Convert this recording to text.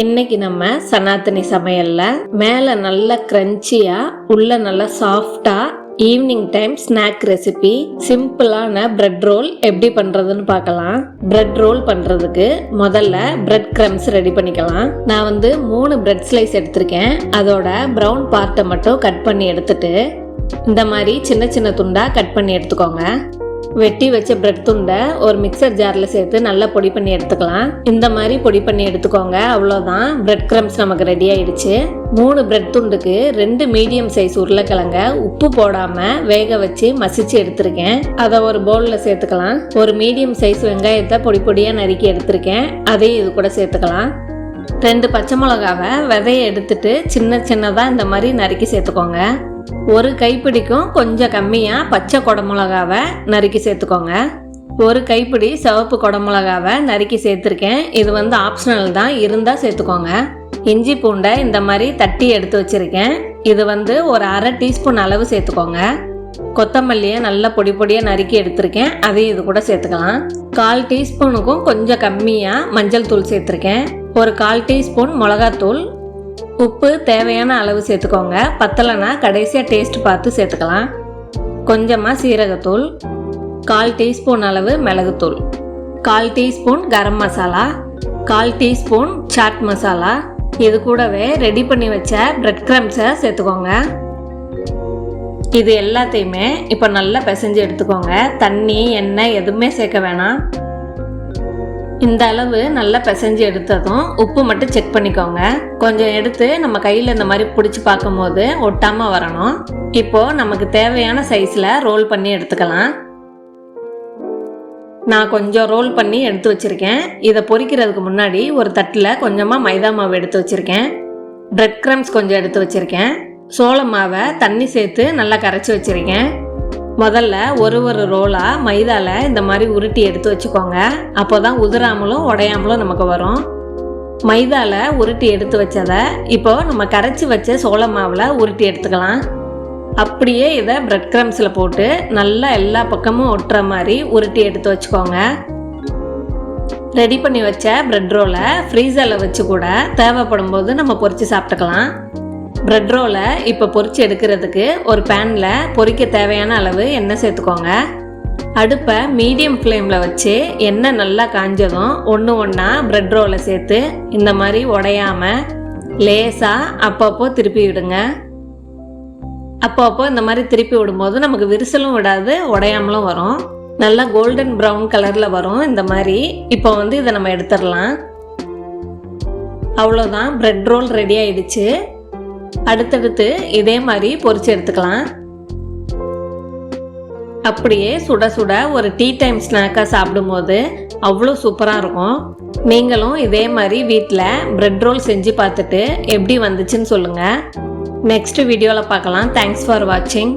இன்னைக்கு நம்ம சனாத்தனி சமையல்ல மேல நல்ல கிரன்ச்சியா உள்ள நல்லா சாஃப்டா ஈவினிங் டைம் ஸ்நாக் ரெசிபி சிம்பிளான பிரெட் ரோல் எப்படி பண்றதுன்னு பார்க்கலாம். பிரெட் ரோல் பண்றதுக்கு முதல்ல பிரெட் கிரம்ஸ் ரெடி பண்ணிக்கலாம். நான் வந்து மூணு பிரெட் ஸ்லைஸ் எடுத்திருக்கேன். அதோட ப்ரௌன் பார்ட்டை மட்டும் கட் பண்ணி எடுத்துட்டு இந்த மாதிரி சின்ன சின்ன துண்டா கட் பண்ணி எடுத்துக்கோங்க. வெட்டி வச்ச பிரெட் துண்டை ஒரு மிக்சர் ஜாரில் சேர்த்து நல்லா பொடி பண்ணி எடுத்துக்கலாம். இந்த மாதிரி பொடி பண்ணி எடுத்துக்கோங்க. அவ்வளோதான் பிரெட் கிரம்ஸ் நமக்கு ரெடி ஆயிடுச்சு. மூணு பிரெட் துண்டுக்கு ரெண்டு மீடியம் சைஸ் உருளைக்கிழங்க உப்பு போடாமல் வேக வச்சு மசிச்சு எடுத்திருக்கேன். அதை ஒரு பவுலில் சேர்த்துக்கலாம். ஒரு மீடியம் சைஸ் வெங்காயத்தை பொடி பொடியாக நறுக்கி எடுத்திருக்கேன். அதையும் இது கூட சேர்த்துக்கலாம். ரெண்டு பச்சை மிளகாவை விதையை எடுத்துட்டு சின்ன சின்னதாக இந்த மாதிரி நறுக்கி சேர்த்துக்கோங்க. ஒரு கைப்பிடிக்கும் கொஞ்சம் கம்மியாக பச்சை குடமிளகாவை நறுக்கி சேர்த்துக்கோங்க. ஒரு கைப்பிடி சிவப்பு குடமிளகாவை நறுக்கி சேர்த்துருக்கேன். இது வந்து ஆப்ஷனல் தான் இருந்தால் சேர்த்துக்கோங்க. இஞ்சி பூண்டை இந்த மாதிரி தட்டி எடுத்து வச்சுருக்கேன். இது வந்து ஒரு அரை டீஸ்பூன் அளவு சேர்த்துக்கோங்க. கொத்தமல்லியை நல்லா பொடி பொடியாக நறுக்கி எடுத்திருக்கேன். அதையும் இது கூட சேர்த்துக்கலாம். கால் டீஸ்பூனுக்கும் கொஞ்சம் கம்மியாக மஞ்சள் தூள் சேர்த்துருக்கேன். ஒரு கால் டீஸ்பூன் மிளகாத்தூள் உப்பு தேவையான அளவு சேர்த்துக்கோங்க. பத்தலைனா கடைசியாக டேஸ்ட் பார்த்து சேர்த்துக்கலாம். கொஞ்சமாக சீரகத்தூள் கால் டீஸ்பூன் அளவு மிளகுத்தூள் கால் டீஸ்பூன் கரம் மசாலா கால் டீஸ்பூன் சாட் மசாலா. இது கூடவே ரெடி பண்ணி வச்ச பிரெட் கிரம்ஸை சேர்த்துக்கோங்க. இது எல்லாத்தையுமே இப்போ நல்லா பிசைஞ்சு எடுத்துக்கோங்க. தண்ணி எண்ணெய் எதுவுமே சேர்க்க வேணாம். இந்த அளவு நல்லா பிசைஞ்சு எடுத்ததும் உப்பு மட்டும் செக் பண்ணிக்கோங்க. கொஞ்சம் எடுத்து நம்ம கையில் இந்த மாதிரி பிடிச்சி பார்க்கும்போது ஒட்டாமல் வரணும். இப்போது நமக்கு தேவையான சைஸில் ரோல் பண்ணி எடுத்துக்கலாம். நான் கொஞ்சம் ரோல் பண்ணி எடுத்து வச்சுருக்கேன். இதை பொறிக்கிறதுக்கு முன்னாடி ஒரு தட்டில் கொஞ்சமாக மைதா மாவு எடுத்து வச்சுருக்கேன். பிரெட் க்ரம்ஸ் கொஞ்சம் எடுத்து வச்சுருக்கேன். சோள மாவை தண்ணி சேர்த்து நல்லா கரைச்சி வச்சுருக்கேன். முதல்ல ஒரு ஒரு ரோலாக மைதாவில் இந்த மாதிரி உருட்டி எடுத்து வச்சுக்கோங்க. அப்போ தான் உதிராமலும் உடையாமலும் நமக்கு வரும். மைதாவில் உருட்டி எடுத்து வச்சதை இப்போ நம்ம கரைச்சி வச்ச சோள மாவில் உருட்டி எடுத்துக்கலாம். அப்படியே இதை பிரெட் க்ரம்ஸில் போட்டு நல்லா எல்லா பக்கமும் ஒட்டுற மாதிரி உருட்டி எடுத்து வச்சுக்கோங்க. ரெடி பண்ணி வச்ச பிரெட் ரோலை ஃப்ரீசரில் வச்சு கூட தேவைப்படும் போது நம்ம பொரித்து சாப்பிட்டுக்கலாம். பிரெட் ரோலை இப்போ பொறிச்சு எடுக்கிறதுக்கு ஒரு பேனில் பொறிக்க தேவையான அளவு எண்ணெய் சேர்த்துக்கோங்க. அடுப்பை மீடியம் ஃப்ளேமில் வச்சு எண்ணெய் நல்லா காஞ்சதும் ஒன்று ஒன்றா பிரெட் ரோலை சேர்த்து இந்த மாதிரி உடையாமல் லேசாக அப்பப்போ திருப்பி விடுங்க. அப்பப்போ இந்த மாதிரி திருப்பி விடும்போது நமக்கு விரிசலும் விடாது உடையாமலும் வரும். நல்லா கோல்டன் ப்ரௌன் கலரில் வரும் இந்த மாதிரி. இப்போ வந்து இதை நம்ம எடுத்துடலாம். அவ்வளோதான் ப்ரெட் ரோல் ரெடி ஆயிடுச்சு. அடுத்தடுத்து இதே மாதிரி பொரிச்சு எடுத்துக்கலாம். அப்படியே சுட சுட ஒரு டீ டைம் ஸ்நாக்காக சாப்பிடும்போது அவ்வளோ சூப்பராக இருக்கும். நீங்களும் இதே மாதிரி வீட்டில் ப்ரெட் ரோல் செஞ்சு பார்த்துட்டு எப்படி வந்துச்சுன்னு சொல்லுங்கள் நெக்ஸ்ட் வீடியோவில் பார்க்கலாம். தேங்க்ஸ் ஃபார் வாட்சிங்